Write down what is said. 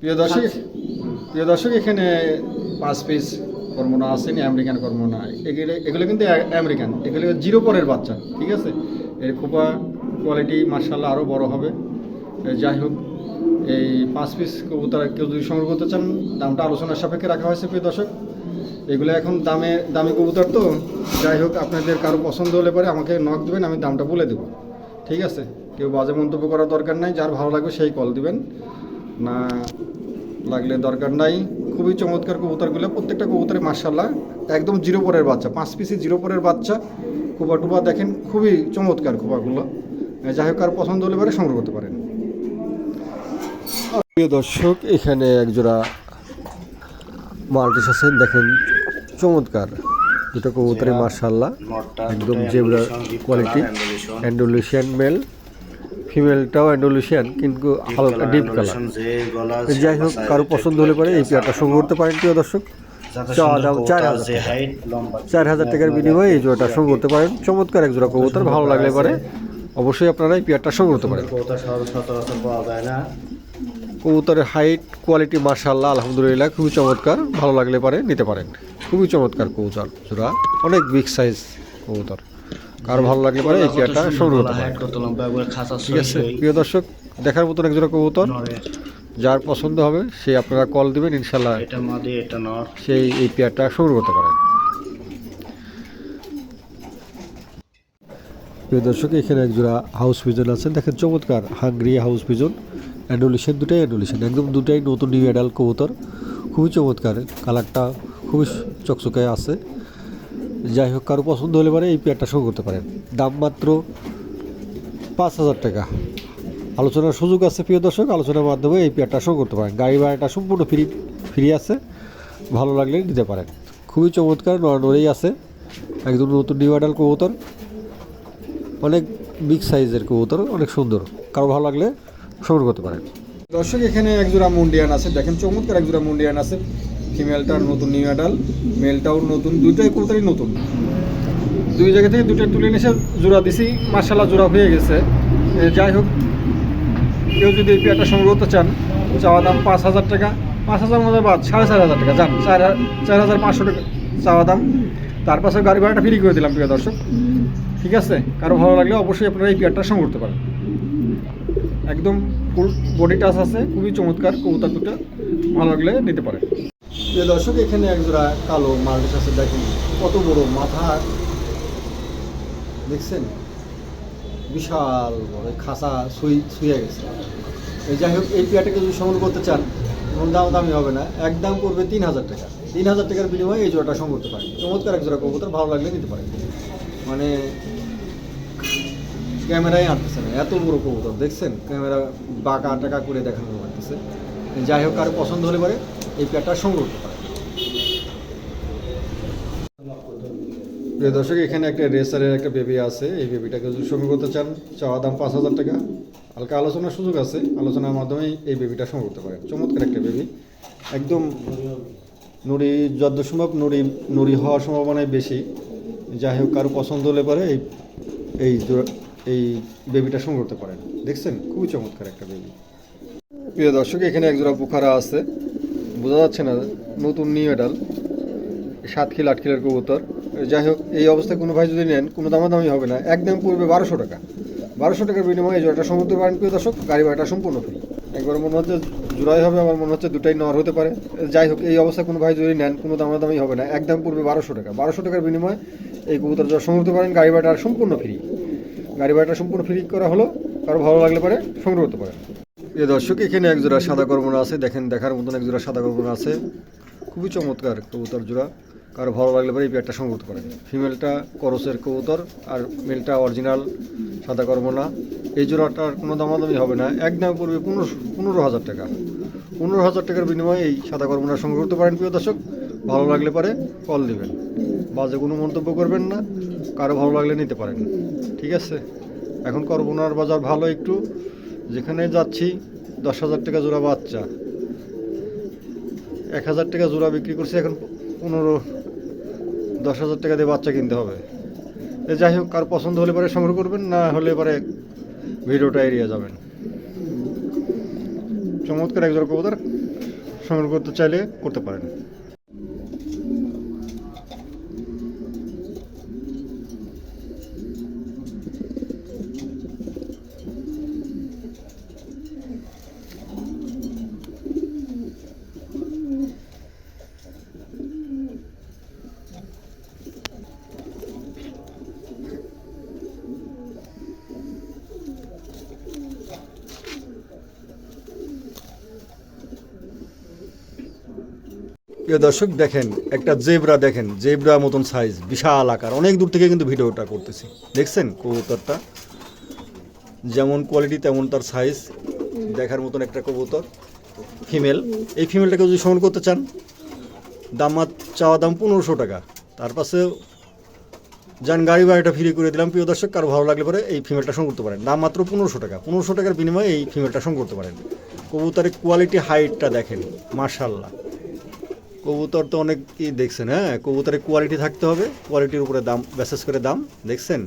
প্রিয় দর্শক প্রিয় দর্শক, এখানে পাঁচ পিস কর্মনা আছেন আমেরিকান কর্মনা এগুলো এগুলো কিন্তু আমেরিকান। এগুলো জিরো পরের বাচ্চা, ঠিক আছে? এর খোপা কোয়ালিটি মার্শাল্লাহ আরও বড় হবে। যাই হোক, এই পাঁচ পিস কবুতর কেউ যদি সংগ্রহ করতে চান, দামটা আলোচনার সাপেক্ষে রাখা হয়েছে, প্রিয় দর্শক। এগুলো এখন দামে দামি কবুতর তো। যাই হোক, আপনাদের কারও পছন্দ হলে পরে আমাকে নক দেবেন, আমি দামটা বলে দেবো। ঠিক আছে? কেউ বাজে মন্তব্য করার দরকার নাই, যার ভালো লাগবে সেই কল দিবেন। না লাগলে দরকার নাই। খুবই চমৎকার কবুতরগুলো প্রত্যেকটা কবুতরে মার্শাল্লাহ একদম জিরো পরের বাচ্চা পাঁচ পিসি জিরো পরের বাচ্চা। কুবা টুবা দেখেন খুবই চমৎকার কুবাগুলো যাই হোক আর পছন্দ হলে পরে সংগ্রহ করতে পারেন। প্রিয় দর্শক এখানে একজোড়া মাল্টিস আছেন দেখেন চমৎকার। দুটো কবুতরে মার্শাল্লাহ একদম জেব্রা কোয়ালিটি অ্যান্ডোলেশিয়ান মেল। ফিমেলটাও অ্যান্ডোলেশিয়ান কিন্তু হালকা ডিপ কালার যাই হোক কারও পছন্দ হলে পরে এই পেয়ারটা সংগ্রহ করতে পারেন প্রিয় দর্শক। চার হাজার টাকার বিনিময়ে এই জোড়াটা সংগ্রহ করতে পারেন। চমৎকার এক জোড়া কবুতর ভালো লাগলে পরে। অবশ্যই আপনারা এই পেয়ারটা সংগ্রহ করতে পারেন। কবুতরের হাইট কোয়ালিটি মার্শাল্লাহ আলহামদুলিল্লাহ খুবই চমৎকার। ভালো লাগলে পারে নিতে পারেন। খুবই চমৎকার কবুতর জোড়া। অনেক বিগ সাইজ কবুতর। কার ভালো লাগলে পারে এই পারেন কত লম্বা একবার খাঁচা ঠিক আছে প্রিয় দর্শক দেখার মতন এক জোড়া কবুতর যার পছন্দ হবে সে আপনারা কল দিবেন ইনশাল্লাহ সেই এই পেয়ারটা সংগ্রহ করতে পারেন প্রিয় দর্শক এখানে এক জোড়া হাউস পিজন আছে দেখেন চমৎকার হাঙ্গরি হাউস পিজন অ্যান্ডোলিশন দুটাই অ্যান্ডোলিশন একদম দুটাই নতুন নিউ অ্যাডাল কবুতর। খুবই চমৎকার কালারটা খুবই চকচকে আছে। যাই হোক, কারও পছন্দ হলে পারে এই পেয়ারটা সংগ্রহ করতে পারেন। দাম মাত্র পাঁচ হাজার টাকা। আলোচনার সুযোগ আছে, প্রিয় দর্শক, আলোচনার মাধ্যমে এই পেয়ারটা সংগ্রহ করতে পারেন। গাড়ি ভাড়াটা সম্পূর্ণ ফ্রি ফ্রি আছে। ভালো লাগলে নিতে পারেন। খুবই চমৎকার নরনরেই আছে। একদম নতুন নিউ অ্যাডাল কবুতর। অনেক বিগ সাইজের কবুতর, অনেক সুন্দর। কারও ভালো লাগলে সংগ্রহ করতে পারেন। দর্শক, এখানে একজোড়া মুন্ডিয়ান আছে। দেখেন, চমৎকার একজোড়া মুন্ডিয়ান আছে। ফিমেলটার নতুন নিউ অ্যাডাল মেলটাও নতুন, দুইটাই কবুতরই নতুন। দুই জায়গা থেকে দুটো তুলে এসে জোড়া দিছি মার্শাল্লাহ জোড়া হয়ে গেছে। যাই হোক, কেউ যদি এই পেয়ারটা সংগ্রহ করতে চান, চাওয়া দাম পাঁচ হাজার টাকা। পাঁচ হাজার মধ্যে বাদ, সাড়ে চার হাজার টাকা, যান, চার চার হাজার পাঁচশো টাকা চাওয়া দাম। তার পাশে গাড়ি ভাড়াটা ফ্রি করে দিলাম, প্রিয় দর্শক। ঠিক আছে? কারও ভালো লাগলে অবশ্যই আপনারা এই পেয়ারটা সংগ্রহ করতে পারেন। একদম ফুল বডি টাচ আছে, খুবই চমৎকার, কবুতর দুটো, ভালো লাগলে নিতে পারেন। প্রিয় দর্শক, এখানে একজোড়া কালো মাল্টিস আছে। দেখেন কত বড় মাথা। দেখছেন? বিশাল বড় খাসা সুই শুয়ে গেছে। এই যাই হোক, এই পেয়ারটাকে যদি সংগ্রহ করতে চান কোনো দাম দামি হবে না। একদম করবে তিন হাজার টাকা। তিন হাজার টাকার বিনিময়ে এই জোড়াটা সংগ্রহ করতে পারেন। চমৎকার এক জোড়া কবুতর, ভালো লাগলে নিতে পারেন। মানে ক্যামেরায় আনতেছে না। এত বড় কবুতর, দেখছেন? ক্যামেরা বাঁকা টাকা করে দেখানো করতেছে যাই হোক, কারও পছন্দ হলে পরে এই পেয়ারটা সংগ্রহ করতে পারেন প্রিয় দর্শক, এখানে একটা রেসারের একটা বেবি আছে। এই বেবিটাকে যদি সংগ্রহ করতে চান, চাওয়া দাম পাঁচ হাজার টাকা। হালকা আলোচনার সুযোগ আছে। আলোচনার মাধ্যমে এই বেবিটা সংগ্রহ করতে পারেন। চমৎকার একটা বেবি। একদম নুড়ি যত সম্ভব নুড়ি নুড়ি হওয়ার সম্ভাবনাই বেশি। যাই হোক, কারও পছন্দ হলে পরে এই এই এই বেবিটা সংগ্রহ করতে পারেন। দেখছেন? খুবই চমৎকার একটা বেবি। প্রিয় দর্শক, এখানে একজোড়া পোখারা আছে। বোঝা যাচ্ছে না, নতুন নিউ এডাল সাত কিলো আট কিলোর কবুতর। যাই হোক, এই অবস্থায় কোনো ভাই যদি নেন, কোনো দামাদামি হবে না, একদম পড়বে বারোশো টাকা। বারোশো টাকার বিনিময়ে এই জোড়াটা সমুদ্র পারেন, প্রিয় দর্শক, গাড়ি ভাড়াটা সম্পূর্ণ ফ্রি। একবার মনে হচ্ছে জোড়াই হবে, আমার মনে হচ্ছে দুটাই নর হতে পারে। যাই হোক, এই অবস্থায় কোনো ভাই যদি নেন, কোনো দামাদামি হবে না, একদম পড়বে বারোশো টাকা। বারোশো টাকার বিনিময়ে এই কবুতর জোড়া সমুদ্র পারেন, গাড়ি ভাড়াটা সম্পূর্ণ ফ্রি। গাড়ি ভাড়াটা সম্পূর্ণ ফ্রি করা হলো, কারও ভালো লাগলে পারে, সংগ্রহ করতে পারেন। প্রিয় দর্শক, এখানে এক জোড়া সাদা কর্মনা আছে, দেখেন, দেখার মতন এক জোড়া সাদা কর্মনা আছে। খুবই চমৎকার কবুতর জোড়া। কারও ভালো লাগলে পরে এই পেয়ারটা সংগ্রহ করতে পারেন। ফিমেলটা করসের কবুতর, আর মেলটা অরিজিনাল সাদা কর্মনা এই জোড়াটার কোনো দামাদামি হবে না। এক দাম পড়বে পনেরো পনেরো হাজার টাকা। পনেরো হাজার টাকার বিনিময়ে এই সাদা কর্মনা সংগ্রহ করতে পারেন, প্রিয় দর্শক। ভালো লাগলে পারে কল দিবেন। বাজে কোনো মন্তব্য করবেন না। কারও ভালো লাগলে নিতে পারেন। ঠিক আছে? এখন করবনার বাজার ভালো একটু। যেখানে যাচ্ছি, দশ হাজার টাকা জোড়া বাচ্চা। এক হাজার টাকা জোড়া বিক্রি করছে, এখন পনেরো, দশ হাজার টাকা দিয়ে বাচ্চা কিনতে হবে। এ যাই হোক, কার পছন্দ হলে পরে সংগ্রহ করবেন, না হলে পরে ভিডিওটা এড়িয়ে যাবেন। চমৎকার এক জোড়া কবুতর সংগ্রহ করতে চাইলে করতে পারেন। প্রিয় দর্শক, দেখেন, একটা জেব্রা দেখেন, জেব্রা মতন সাইজ বিশাল আকার। অনেক দূর থেকে কিন্তু ভিডিওটা করতেছি। দেখছেন কবুতরটা? যেমন কোয়ালিটি তেমন তার সাইজ দেখার মতন একটা কবুতর ফিমেল এই ফিমেলটাকে যদি সংগ্রহ করতে চান, দাম চাওয়া দাম পনেরোশো টাকা। তার পাশে যান, গাড়ি বাড়িটা ফ্রি করে দিলাম, প্রিয় দর্শক। কারও ভালো লাগলে পরে এই ফিমেলটা সংগ্রহ করতে পারেন। দাম মাত্র পনেরোশো টাকা। পনেরোশো টাকার বিনিময়ে এই ফিমেলটা সংগ্রহ করতে পারেন। কবুতরের কোয়ালিটি হাইটটা দেখেন মার্শাল্লাহ কবুতর তো অনেক কি দেখছেন হ্যাঁ? কবুতরের কোয়ালিটি থাকতে হবে কোয়ালিটির উপরে দাম বিশেষ করে দাম, দেখছেন?